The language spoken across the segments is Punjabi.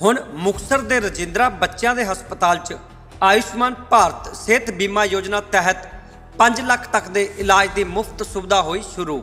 ਹੁਣ ਮੁਕਤਸਰ ਦੇ ਰਜਿੰਦਰਾ ਬੱਚਿਆਂ ਦੇ ਹਸਪਤਾਲ 'ਚ ਆਯੁਸ਼ਮਾਨ ਭਾਰਤ ਸਿਹਤ ਬੀਮਾ ਯੋਜਨਾ ਤਹਿਤ 5 ਲੱਖ ਤੱਕ ਦੇ ਇਲਾਜ ਦੀ ਮੁਫਤ ਸੁਵਿਧਾ ਹੋਈ ਸ਼ੁਰੂ।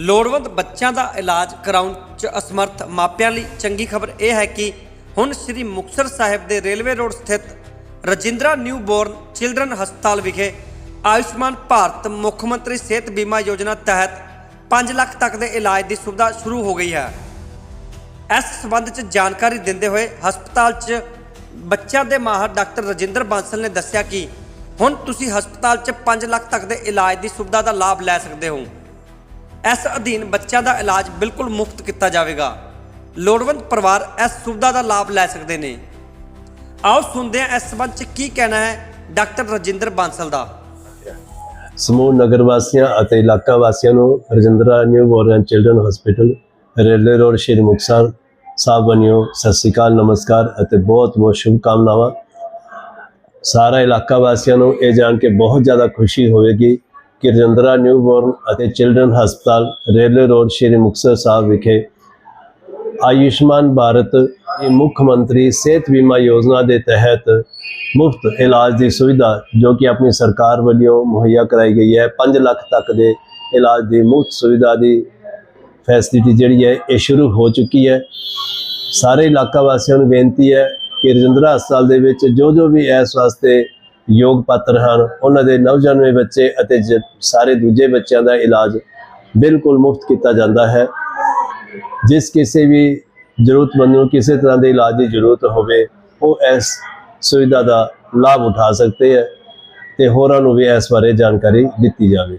ਲੋੜਵੰਦ ਬੱਚਿਆਂ ਦਾ ਇਲਾਜ ਕਰਾਉਣ 'ਚ ਅਸਮਰਥ ਮਾਪਿਆਂ ਲਈ ਚੰਗੀ ਖਬਰ ਇਹ ਹੈ ਕਿ ਹੁਣ ਸ੍ਰੀ ਮੁਕਤਸਰ ਸਾਹਿਬ ਦੇ ਰੇਲਵੇ ਰੋਡ ਸਥਿਤ ਰਜਿੰਦਰਾ ਨਿਊਬੋਰਨ ਚਿਲਡਰਨ ਹਸਪਤਾਲ ਵਿਖੇ ਆਯੁਸ਼ਮਾਨ ਭਾਰਤ ਮੁੱਖ ਮੰਤਰੀ ਸਿਹਤ ਬੀਮਾ ਯੋਜਨਾ ਤਹਿਤ 5 ਲੱਖ ਤੱਕ ਦੇ ਇਲਾਜ ਦੀ ਸੁਵਿਧਾ ਸ਼ੁਰੂ ਹੋ ਗਈ ਹੈ। ਇਸ ਸਬੰਧ 'ਚ ਜਾਣਕਾਰੀ ਦਿੰਦੇ ਹੋਏ ਹਸਪਤਾਲ 'ਚ ਬੱਚਿਆਂ ਦੇ ਮਾਹਰ ਡਾਕਟਰ ਰਜਿੰਦਰ ਬਾਂਸਲ ਨੇ ਦੱਸਿਆ ਕਿ ਹੁਣ ਤੁਸੀਂ ਹਸਪਤਾਲ 'ਚ 5 ਲੱਖ ਤੱਕ ਦੇ ਇਲਾਜ ਦੀ ਸੁਵਿਧਾ ਦਾ ਲਾਭ ਲੈ ਸਕਦੇ ਹੋ। ਇਸ ਅਧੀਨ ਬੱਚਿਆਂ ਦਾ ਇਲਾਜ ਬਿਲਕੁਲ ਮੁਫਤ ਕੀਤਾ ਜਾਵੇਗਾ। ਲੋੜਵੰਦ ਪਰਿਵਾਰ ਇਸ ਸੁਵਿਧਾ ਦਾ ਲਾਭ ਲੈ ਸਕਦੇ ਨੇ। ਆਓ ਸੁਣਦੇ ਹਾਂ ਇਸ ਸੰਬੰਧ 'ਚ ਕੀ ਕਹਿਣਾ ਹੈ ਡਾਕਟਰ ਰਜਿੰਦਰ ਬਾਂਸਲ ਦਾ। ਸਮੂਹ ਨਗਰ ਵਾਸੀਆਂ ਅਤੇ ਇਲਾਕਾ ਵਾਸੀਆਂ ਨੂੰ Rajindra new born children hospital, railway road, Shri Muktsar Sahib ਬਣਿਓ, ਸਤਿ ਸ਼੍ਰੀ ਅਕਾਲ, ਨਮਸਕਾਰ ਅਤੇ ਬਹੁਤ ਬਹੁਤ ਸ਼ੁਭਕਾਮਨਾਵਾਂ। ਸਾਰਾ ਇਲਾਕਾ ਵਾਸੀਆਂ ਨੂੰ ਇਹ ਜਾਣ ਕੇ ਬਹੁਤ ਜ਼ਿਆਦਾ ਖੁਸ਼ੀ ਹੋਵੇਗੀ ਕਿ ਰਜਿੰਦਰਾ ਨਿਊ ਬੋਰਨ ਅਤੇ ਚਿਲਡਰਨ ਹਸਪਤਾਲ ਰੇਲਵੇ ਰੋਡ ਸ਼੍ਰੀ ਮੁਕਤਸਰ ਸਾਹਿਬ ਵਿਖੇ ਆਯੁਸ਼ਮਾਨ ਭਾਰਤ ਇਹ ਮੁੱਖ ਮੰਤਰੀ ਸਿਹਤ ਬੀਮਾ ਯੋਜਨਾ ਦੇ ਤਹਿਤ ਮੁਫਤ ਇਲਾਜ ਦੀ ਸੁਵਿਧਾ ਜੋ ਕਿ ਆਪਣੀ ਸਰਕਾਰ ਵੱਲੋਂ ਮੁਹੱਈਆ ਕਰਾਈ ਗਈ ਹੈ 5 ਲੱਖ ਤੱਕ ਦੇ ਇਲਾਜ ਦੀ ਮੁਫਤ ਸੁਵਿਧਾ ਦੀ ਫੈਸਿਲਿਟੀ ਜਿਹੜੀ ਹੈ ਇਹ ਸ਼ੁਰੂ ਹੋ ਚੁੱਕੀ ਹੈ। ਸਾਰੇ ਇਲਾਕਾ ਵਾਸੀਆਂ ਨੂੰ ਬੇਨਤੀ ਹੈ ਕਿ ਰਜਿੰਦਰਾ ਹਸਪਤਾਲ ਦੇ ਵਿੱਚ ਜੋ ਜੋ ਵੀ ਇਸ ਵਾਸਤੇ ਯੋਗ ਪਾਤਰ ਹਨ, ਉਹਨਾਂ ਦੇ ਨਵਜਨਮੇ ਬੱਚੇ ਅਤੇ ਜ- ਸਾਰੇ ਦੂਜੇ ਬੱਚਿਆਂ ਦਾ ਇਲਾਜ ਬਿਲਕੁਲ ਮੁਫਤ ਕੀਤਾ ਜਾਂਦਾ ਹੈ। ਜਿਸ ਕਿਸੇ ਵੀ ਜ਼ਰੂਰਤਮੰਦ ਨੂੰ ਕਿਸੇ ਤਰ੍ਹਾਂ ਦੇ ਇਲਾਜ ਦੀ ਜ਼ਰੂਰਤ ਹੋਵੇ, ਉਹ ਇਸ ਸੁਵਿਧਾ ਦਾ ਲਾਭ ਉਠਾ ਸਕਦੇ ਹੈ ਤੇ ਹੋਰਾਂ ਨੂੰ ਵੀ ਇਸ ਬਾਰੇ ਜਾਣਕਾਰੀ ਦਿੱਤੀ ਜਾਵੇ।